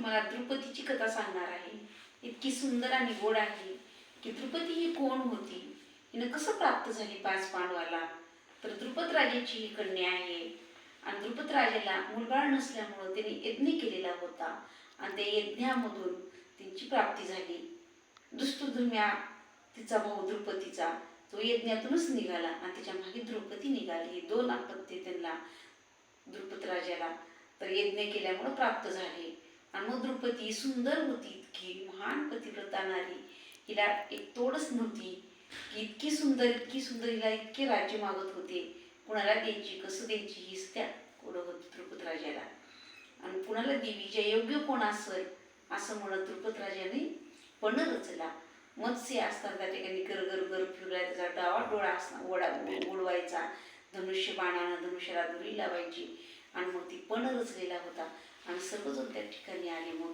तुम्हाला द्रुपदीची कथा सांगणार आहे. इतकी सुंदर आणि गोड आहे की द्रुपदी ही कोण होती? हिनं कसं प्राप्त झाली पाच पांडवाला? तर द्रुपद राजाची ही कन्या आहे. आणि द्रुपद राजाला मुलबाळ नसल्यामुळं त्यांनी यज्ञ केलेला होता. आणि त्या यज्ञामधून त्यांची प्राप्ती झाली. दुष्टधुम्या तिचा भाऊ द्रुपदीचा तो यज्ञातूनच निघाला आणि त्याच्यामागे द्रौपदी निघाली. दोन आपत्ती त्यांना द्रुपद राजाला तर यज्ञ केल्यामुळं प्राप्त झाले. आणि मग द्रुपदी सुंदर होती इतकी महान पतिव्रता नारी हिला एक तोडच नव्हती. की इतकी सुंदर इतकी सुंदर हिला इतके राज्य मागत होते. कुणाला द्यायची कसं द्यायची हीच त्या कोडं होती द्रुपद राजाला आणि कुणाला देवीच्या योग्य कोण असेल असं म्हणत द्रुपद राजाने पण रचला. मत्स्य असताना त्या ठिकाणी गर गर गर फिरला त्याचा डावा डोळा असणार ओढा उडवायचा धनुष्य बाणानं धनुष्याला दुरी लावायची. आणि मग ती पण रचलेला होता. आणि सर्वजण त्या ठिकाणी आले. मग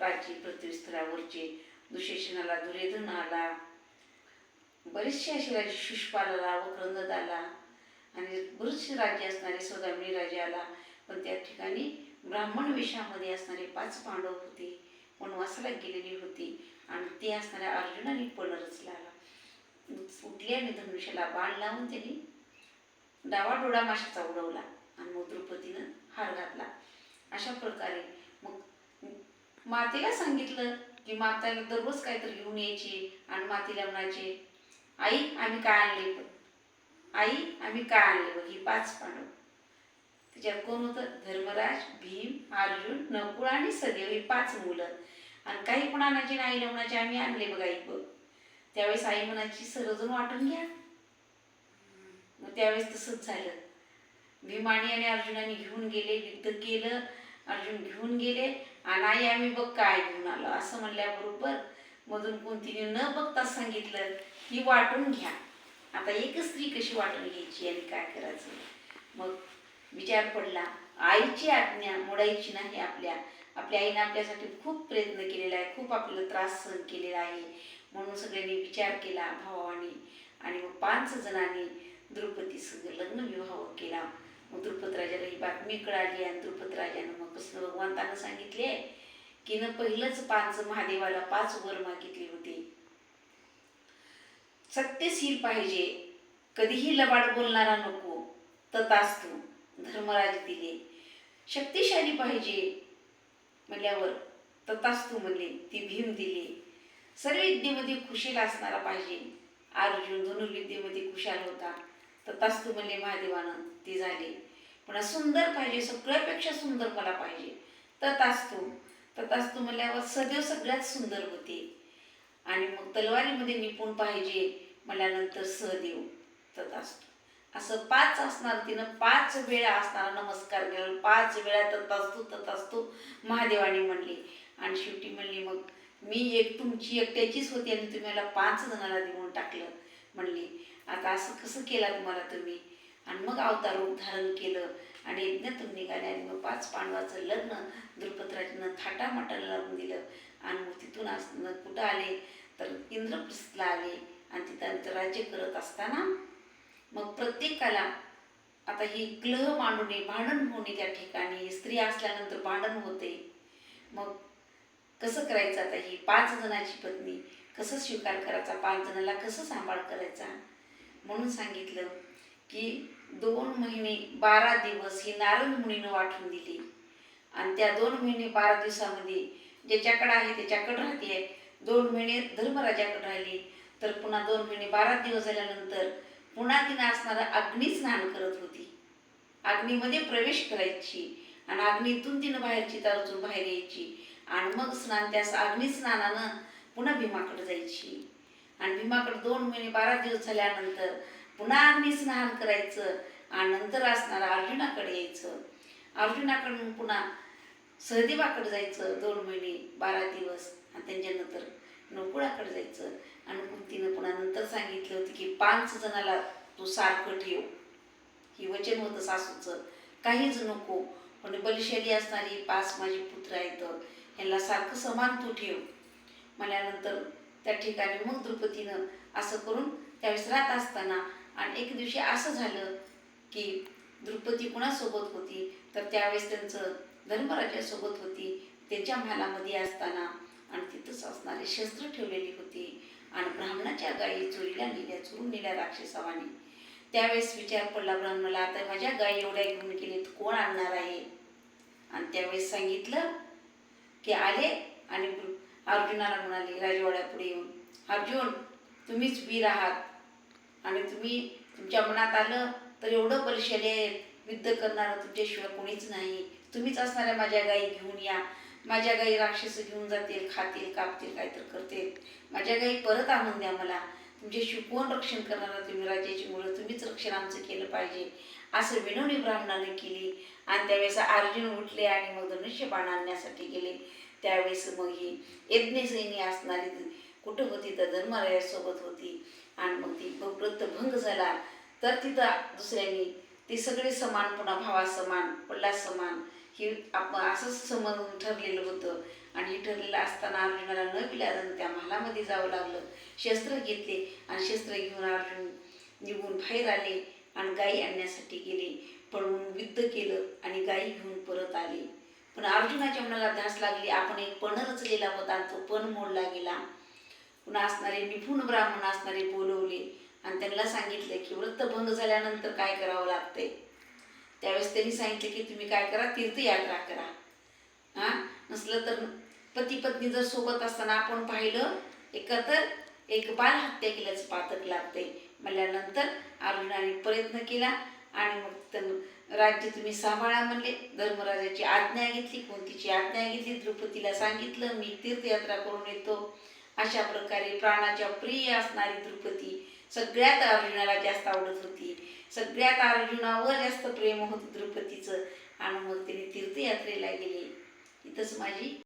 राज्य पृथ्वीस्तरावरचे दुशेषणाला दुर्योधन आला. बरेचसे असे राजे शिशुपाल आला वक्रंदत आला. आणि बरेचसे राज्य असणारे सौदामिनी राजा आला. पण त्या ठिकाणी ब्राह्मण वेशामध्ये असणारे पाच पांडव होते. वनवासाला गेलेली होती. आणि ते असणाऱ्या अर्जुनाने पण रचला. आला उठल्याने धनुष्याला बाण लावून त्यांनी डावा डोळा माशाचा उडवला. आणि मग द्रौपदीनं हार घातला. अशा प्रकारे. मग मातेला सांगितलं की माताला दररोज काहीतरी घेऊन यायची आणि मातेला म्हणायचे आई आम्ही काय आणले बघ आई आम्ही काय आणले बघ ही पाच पांडव त्याच्यात कोण होतं? धर्मराज भीम अर्जुन नकुळ आणि सदैव ही पाच मुलं. आणि काही पण आणायचे नाही आईला म्हणायचे आम्ही आणले बघ आई बघ. त्यावेळेस आई म्हणायची सर्वजण वाटून घ्या. मग त्यावेळेस तसंच झालं. भीमानी आणि अर्जुनाने घेऊन गेले युद्ध केलं अर्जुन घेऊन गेले. आणि आई आम्ही बघ काय घेऊन आलो. असं म्हणल्याबरोबर मधून कोणतीने न बघता सांगितलं ही वाटून घ्या. आता एक स्त्री कशी वाटून घ्यायची आणि काय करायचं? मग विचार पडला. आईची आज्ञा मोडायची नाही आपल्या. आपल्या आईने आपल्यासाठी खूप प्रयत्न केलेला आहे. खूप आपल्याला त्रास सहन केलेला आहे. म्हणून सगळ्यांनी विचार केला भावाने आणि मग पाच जणांनी द्रौपदी सगळं लग्न विवाह केला राजाला ही बातमी कळाली आणि द्रुपद राजानं मग कृष्ण भगवंतानं सांगितले की न पहिलंच पाच महादेवाला पाच वर मागितले होते. सत्यशील पाहिजे. कधीही लबाड बोलणारा नको. तथास्तु धर्मराज दिले. शक्तिशाली पाहिजे. म्हणल्यावर तथास्तु म्हणले ती भीम दिले. सर्व विद्येमध्ये खुशील असणारा पाहिजे. अर्जुन धनुर्विद्येमध्ये खुशाल होता. तथास्तु म्हणले महादेवानं ती झाली. पुन्हा सुंदर पाहिजे सगळ्यापेक्षा सुंदर मला पाहिजे. तथास्तु तथास्तु म्हणल्यावर सदैव सगळ्यात सुंदर होते. आणि मग तलवारीमध्ये निपुण पाहिजे? म्हणल्यानंतर सहदेव. तथास्तु. असं पाच असणार तिनं पाच वेळा असणारा नमस्कार केला. पाच वेळा तथास्तु तथास्तु महादेवाने म्हणली. आणि शेवटी म्हणली मग मी एक तुमची एकट्याचीच होती आणि तुम्ही मला पाच जणाला देऊन टाकलं. म्हणली आता असं कसं केलं तुम्हाला तुम्ही? आणि मग अवतार रूप धारण केलं. आणि यज्ञातून निघाले आणि मग पाच पांडवाचं लग्न द्रुपदराजनं थाटामाटाला लावून दिलं. आणि मग तिथून असणं कुठं आले? तर इंद्रप्रस्थला आले आणि तिथं राज्य करत असताना मग प्रत्येकाला आता ही ग्लह मांडणे भांडण होणे त्या ठिकाणी. स्त्री असल्यानंतर भांडण होते. मग कसं करायचं आता ही पाच जणाची पत्नी? कसं स्वीकार करायचा? पाच जणाला कसं सांभाळ करायचा? म्हणून सांगितलं की दोन महिने बारा दिवस ही नारद मुनीनं वाटून दिली. आणि त्या दोन महिने बारा दिवसामध्ये ज्याच्याकडे आहे त्याच्याकडे राहते. दोन महिने धर्मराजाकडे राहिली. तर पुन्हा दोन महिने बारा दिवस झाल्यानंतर पुन्हा तिनं असणारा अग्नी स्नान करत होती. अग्नीमध्ये प्रवेश करायची आणि अग्नीतून तिनं बाहेरची तरचून बाहेर यायची. आणि मग स्नान त्या अग्नी स्नानानं पुन्हा भीमाकडे जायची. आणि भीमाकडे दोन महिने बारा दिवस झाल्यानंतर पुन्हा अग्नी स्नान करायचं आणि नंतर असणारा अर्जुनाकडे यायचं. अर्जुनाकडून पुन्हा सहदेवाकडे जायचं दोन महिने बारा दिवस आणि त्यांच्यानंतर नकुळाकडे जायचं. आणि कुंतीनं पुन्हा नंतर सांगितलं होतं की पाच जणाला तू सारखं ठेव. ही वचन होतं सासूचं. काहीच नको. पण बलशाली असणारी पाच माझे पुत्र आहेत. यांना सारखं समान तू ठेव. म्हणल्यानंतर त्या ठिकाणी मग द्रुपदीनं असं करून त्यावेळेस राहत असताना आणि एक दिवशी असं झालं की द्रुपदी कुणासोबत होती तर त्यावेळेस त्यांचं धर्मराजासोबत होती त्याच्या महालामध्ये असताना आणि तिथंच असणारे शस्त्र ठेवलेली होती आणि ब्राह्मणाच्या गायी चोरीला नेल्या चोरून नेल्या राक्षसावाने. त्यावेळेस विचार पडला ब्राह्मणाला आता माझ्या गायी एवढ्या घेऊन गेले कोण आणणार आहे? आणि त्यावेळेस सांगितलं की आले आणि अर्जुनाला म्हणाले राजवाड्यापुढे येऊन अर्जुन तुम्हीच वीर आहात आणि तुम्ही तुमच्या मनात आलं तर एवढं बलशाली आहेत युद्ध करणारं तुमच्याशिवाय कोणीच नाही. तुम्हीच असणाऱ्या माझ्या गायी घेऊन या. माझ्या गायी राक्षस घेऊन जातील खातील कापतील काय तर करतील. माझ्या गायी परत आणून द्या मला. तुमच्याशी कोण रक्षण करणार तुम्ही राजाची मुलं? तुम्हीच रक्षण आमचं केलं पाहिजे. असं विनवणी ब्राह्मणाने केली. आणि त्यावेळेस अर्जुन उठले आणि मग धनुष्य बाण आणण्यासाठी गेले. त्यावेळेस मग ही यज्ञसैनी असणारी कुठं होती? तर धर्मरायासोबत होती. आणि मग ती व्रत भंग झाला. तर तिथं दुसऱ्यांनी ते सगळे समान पुन्हा भावा समान पल्ला समान हे आपण असंच समजून ठरलेलं होतं. आणि हे ठरलेलं असताना अर्जुनाला न विलाजन त्या महालामध्ये जावं लागलं. शस्त्र घेतले आणि शस्त्र घेऊन अर्जुन निघून बाहेर आले आणि गायी आणण्यासाठी गेले. पळवून युद्ध केलं आणि गायी घेऊन परत आले. पण अर्जुनाच्या मनाला ध्यास लागली. आपण एक पण रचलेला होता आणि तो पण मोडला गेला. पुन्हा असणारे निपुण ब्राह्मण असणारे बोलवले. आणि त्यांना सांगितलं की व्रतभंग झाल्यानंतर काय करावं लागते त्यावेळेस त्यांनी सांगितलं की तुम्ही काय करा तीर्थयात्रा करा. हा? नसलं तर पती पत्नी जर सोबत असताना आपण पाहिलं एकतर एक बाल हत्या केल्याचं पातक लागते म्हणल्यानंतर अर्जुनाने प्रयत्न केला आणि मग तर राज्य तुम्ही सांभाळा म्हणले. धर्मराजाची आज्ञा घेतली कोणतीची आज्ञा घेतली? द्रौपदीला सांगितलं मी तीर्थयात्रा करून येतो. अशा प्रकारे प्राणाच्या प्रिय असणारी द्रुपदी सगळ्यात अर्जुनाला जास्त आवडत होती. सगळ्यात अर्जुनावर जास्त प्रेम होतं द्रुपदीचं. आणि मग तिने तीर्थयात्रेला गेले. इथंच माझी